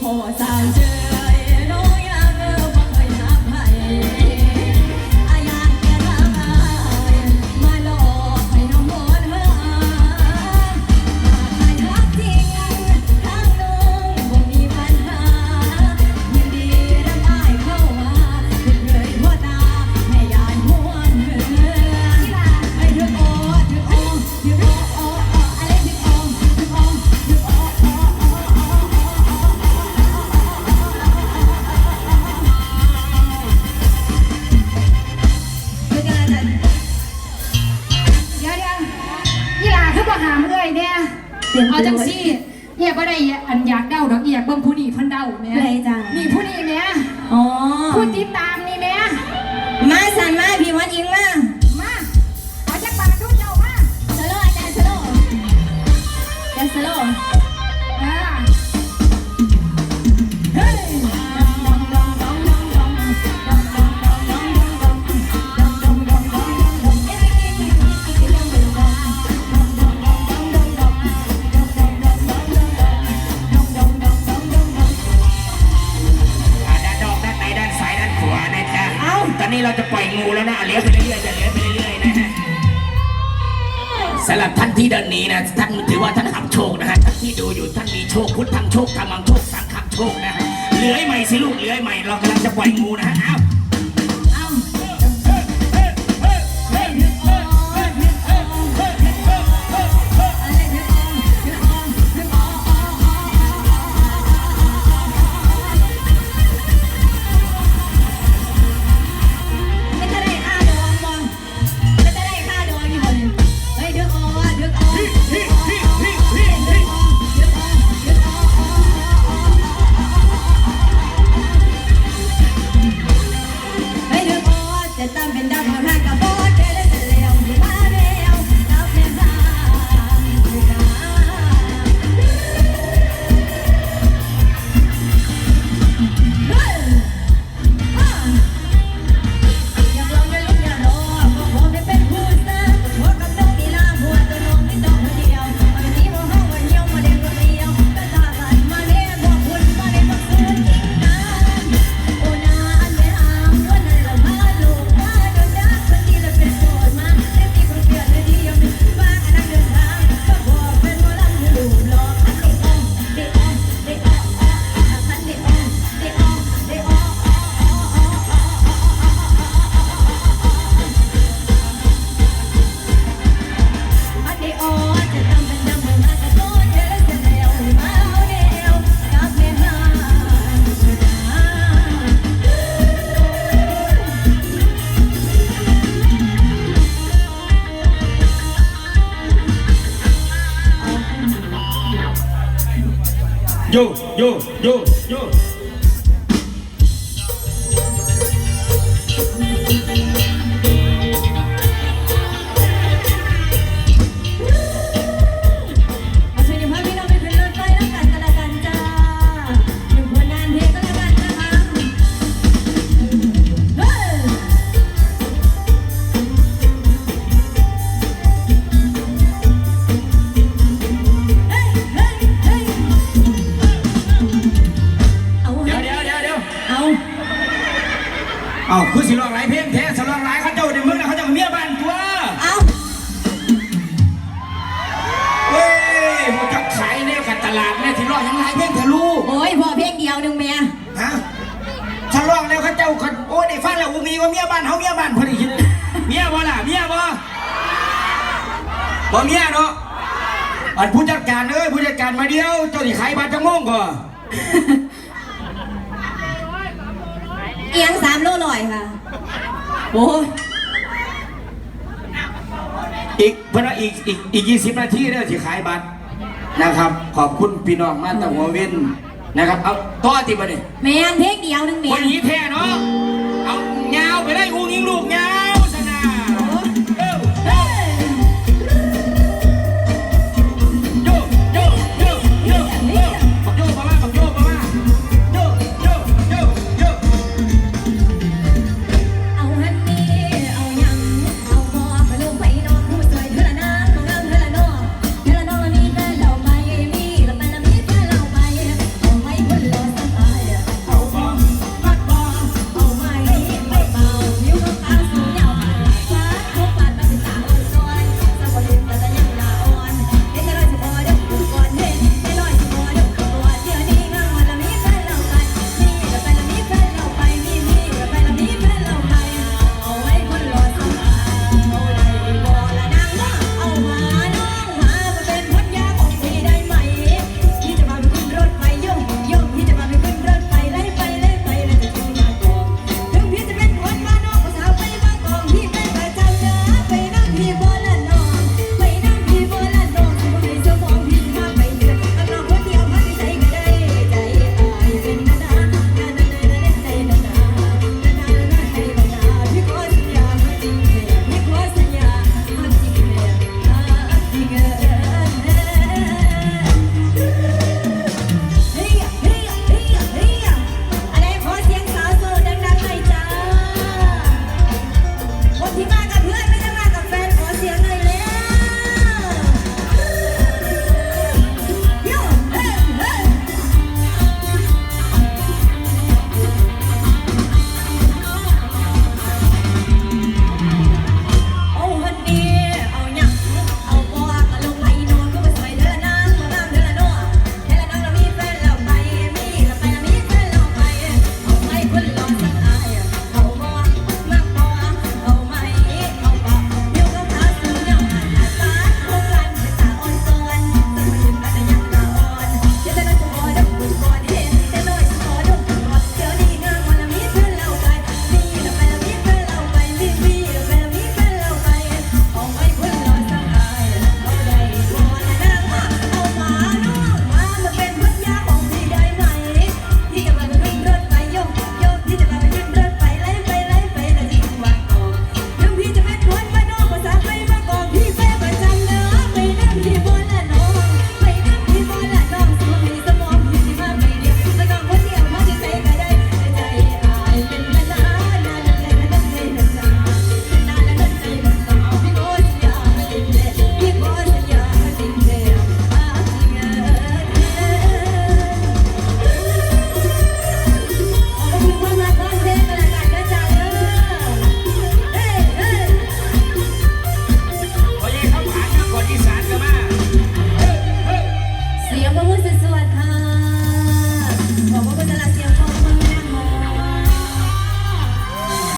Họ xa. เอาจังซี่เอียบ่ได้อันอยากเดาดอกเอียเบิ่งผู้นี้เพิ่นเดาแม่อะไรจังนี่ผู้นี้แม่อ๋อผู้ติดตามนี่แม่มาสันมาพี่วันอิงมามาขอจักบาททุกเจ้ามาสโลว์อาจารย์สโลว์อาจารย์สโล นั้นนะเลี้ยวไปเรื่อยๆจะเลี้ยวไปเรื่อยๆนะฮะสำหรับท่านที่เดินหนีนะท่านถือว่าท่านหับโชคนะฮะท่านที่ดูอยู่ท่านมีโชคพุทธังโชคธรรมังโชคสังฆังโชคนะฮะเลื้อยใหม่สิลูกเลื้อยใหม่เรากำลังจะปล่อยงูนะฮะอ้าเ yo, yo, yo, yo. เอาคือสิลองหลายเพลงแท้สิลองหลายเขาเจ้าในเมืองนะเขาเจ้าเมียบ้านตัวเอาเว้ยมันจับขายเนี่ยกับตลาดเนี่ยที่รอดยังหลายเพลงทะลุโอ้ยพอเพลงเดียวหนึ่งเมียฮะถ้าลองแล้วเขาเจ้าคนโอ้ได้ฟังแล้วอุ้งมีว่าเมียบ้านเฮาเมียบ้านพอดีคิดเมียบ่ล่ะเมียบ่บ่เมียเนาะอันผู้จัดการเอ้ยผู้จัดการมาเดียวเจ้าที่ขายบัตรจังโมงก่อน เอียงสามโลลอยค่ะโอ้ยอีกเพื่อนว่าอีกอีกอีกยี่สิบนาทีเด้อที่ขายบัตรนะครับ ขอบคุณพี่น้องมาตั้งหัวเว้นนะครับเอาต่อติบ่เนี่ยแมนเพลงเดียวหนึ่งเมียคนนี้แท้เนาะเอายาวไปได้อุ้งยิงลูกยา